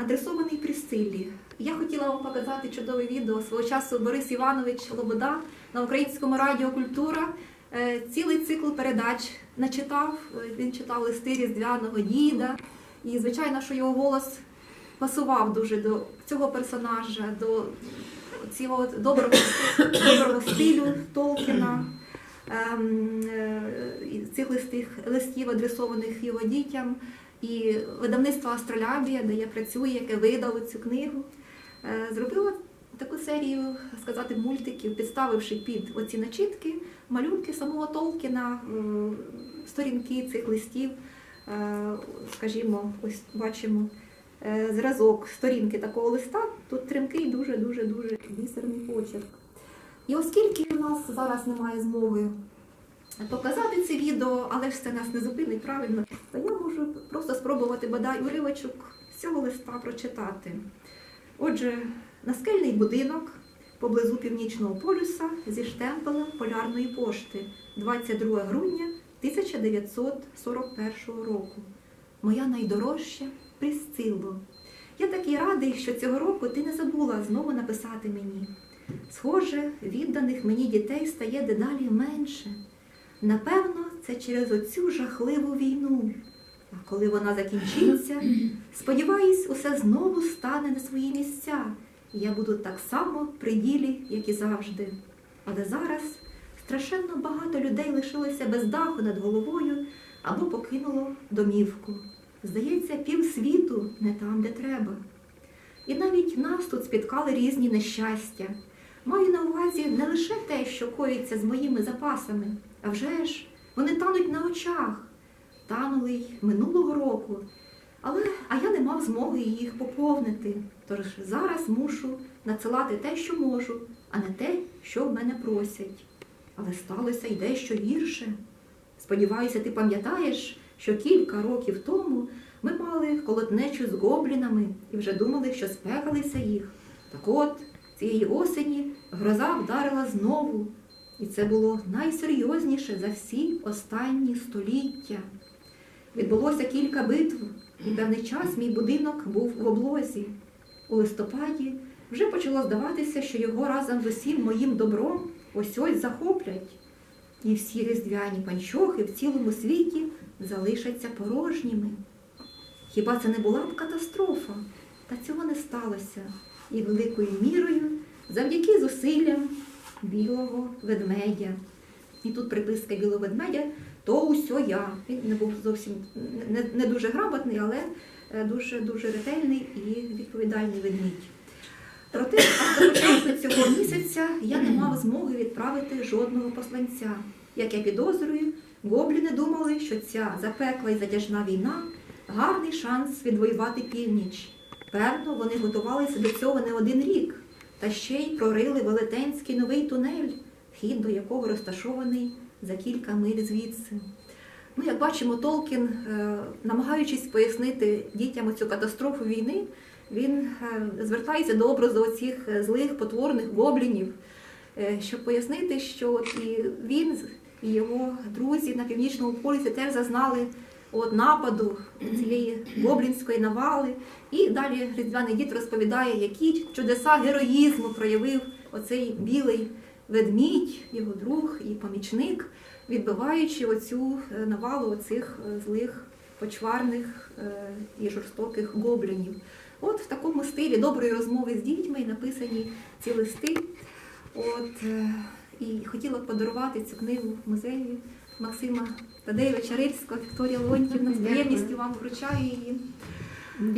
адресований Присциллі. Я хотіла вам показати чудове відео свого часу Борис Іванович Лобода на українському радіо Культура. е, Цілий цикл передач начитав. Е, Він читав листи Різдвяного діда. І, звичайно, що його голос пасував дуже до цього персонажа, до цього доброго, доброго стилю Толкіна. ем, е, цих листів, адресованих його дітям, і видавництво Астролябія, де я працюю, яке видало цю книгу, е, зробило таку серію, сказати, мультиків, підставивши під оці начитки малюнки самого Толкіна, сторінки цих листів. Е, Скажімо, ось бачимо е, зразок сторінки такого листа. Тут тремкий, дуже дуже бісерний почерк. І оскільки у нас зараз немає змоги показати це відео, але ж це нас не зупинить правильно, то я можу просто спробувати бодай уривочок з цього листа прочитати. Отже, наскельний будинок поблизу північного полюса зі штемпелем полярної пошти 22 грудня 1941 року. Моя найдорожча Присцилло. Я такий радий, що цього року ти не забула знову написати мені. Схоже, відданих мені дітей стає дедалі менше. Напевно, це через оцю жахливу війну. А коли вона закінчиться, сподіваюсь, усе знову стане на свої місця. І я буду так само при ділі, як і завжди. Але зараз страшенно багато людей лишилося без даху над головою або покинуло домівку. Здається, півсвіту не там, де треба. І навіть нас тут спіткали різні нещастя. Маю на увазі не лише те, що коїться з моїми запасами, а вже ж вони тануть на очах. Танули й минулого року. Але а я не мав змоги їх поповнити. Тож зараз мушу надсилати те, що можу, а не те, що в мене просять. Але сталося й дещо гірше. Сподіваюся, ти пам'ятаєш, що кілька років тому ми мали колотнечу з гоблінами і вже думали, що спекалися їх. Так от, цієї осені гроза вдарила знову, і це було найсерйозніше за всі останні століття. Відбулося кілька битв, і певний час мій будинок був в облозі. У листопаді вже почало здаватися, що його разом з усім моїм добром ось ось захоплять. І всі різдвяні панчохи в цілому світі залишаться порожніми. Хіба це не була б катастрофа? Та цього не сталося. І великою мірою завдяки зусиллям білого ведмедя. І тут приписка білого ведмедя, то усьо я. Він не був зовсім не, не дуже грамотний, але е, дуже дуже ретельний і відповідальний ведмідь. Проте аж до початку цього місяця я не мав змоги відправити жодного посланця. Як я підозрюю, гобліни думали, що ця запекла і затяжна війна гарний шанс відвоювати північ. Певно, вони готувалися до цього не один рік, та ще й прорили велетенський новий тунель, вхід до якого розташований за кілька миль звідси. Ну, як бачимо, Толкін, е, намагаючись пояснити дітям цю катастрофу війни, він е, звертається до образу оцих е, злих потворних гоблінів, щоб пояснити, що і він і його друзі на північному полюсі теж зазнали от нападу цієї гоблінської навали. І далі Різдвяний дід розповідає, які чудеса героїзму проявив оцей білий ведмідь, його друг і помічник, відбиваючи оцю е, навалу оцих е, злих почварних е, і жорстоких гоблінів. От в такому стилі доброї розмови з дітьми написані ці листи. От, і хотіла б подарувати цю книгу в музеї Максима Тадеєвича Рильського, Вікторія Леонтівна. З приємністю вам вручаю її.